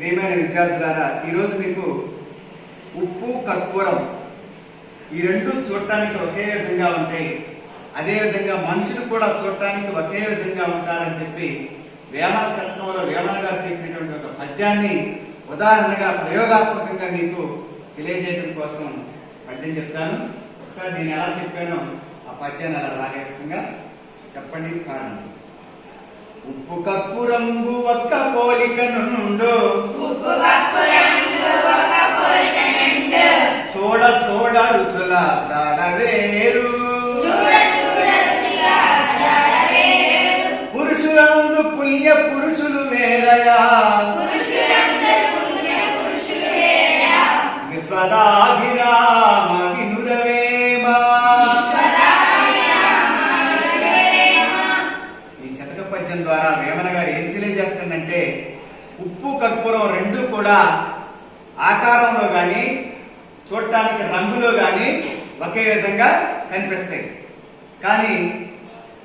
ప్రియమైన విద్యార్థులారా ఈరోజు మీకు ఉప్పు కర్పూరం ఈ రెండు చూడటానికి ఒకే విధంగా ఉంటాయి. అదే విధంగా మనుషులు కూడా చూడటానికి ఒకే విధంగా ఉంటారని చెప్పి వేమన శతకంలో వేమన గారు చెప్పినటువంటి ఒక పద్యాన్ని ఉదాహరణగా ప్రయోగాత్మకంగా మీకు తెలియజేయడం కోసం పద్యం చెప్తాను. ఒకసారి నేను ఎలా చెప్పానో ఆ పద్యాన్ని అలా రాగే విధంగా చెప్పండి కారణం ఉప్పు కప్పురంబు ఒక్క పోలిక నుండు. చూడ చూడ రుచుల జాడవేరు. పురుషులందు పుణ్య పురుషులు వేరయా. విశ్వదాభిరామ వేమన గారు ఏం తెలియజేస్తుందంటే ఉప్పు కర్పూరం రెండు కూడా ఆకారంలో గాని చూడటానికి రంగులో గాని ఒకే విధంగా కనిపిస్తాయి. కానీ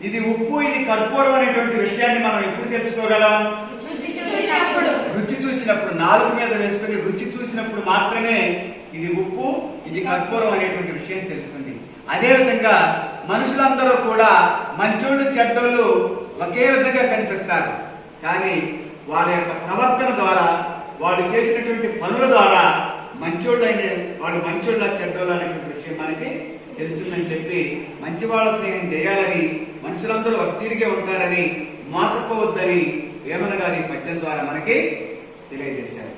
ఇది ఉప్పు ఇది కర్పూరం అనేటువంటి విషయాన్ని మనం ఎప్పుడు తెలుసుకోగలం? రుచి చూసినప్పుడు. రుచి చూసినప్పుడు నాలుగు మీద వేసుకుని రుచి చూసినప్పుడు మాత్రమే ఇది ఉప్పు ఇది కర్పూరం అనేటువంటి విషయం తెలుస్తుంది. అదే విధంగా మనుషులందరూ కూడా మంచోళ్ళు చెడ్డోళ్ళు ఒకే విధంగా కనిపిస్తారు. కానీ వాళ్ళ యొక్క ప్రవర్తన ద్వారా వాళ్ళు చేసినటువంటి పనుల ద్వారా మంచోళ్ళు అయిన వాళ్ళు మంచోళ్ళ చెడ్డోళ్ళు అనేటువంటి విషయం మనకి తెలుస్తుందని చెప్పి మంచి వాళ్ళ స్నేహం చేయాలని మనుషులందరూ ఒక తీరిగే ఉంటారని మోసపోవద్దని వేమన గారి పద్యం ద్వారా మనకి తెలియజేశారు.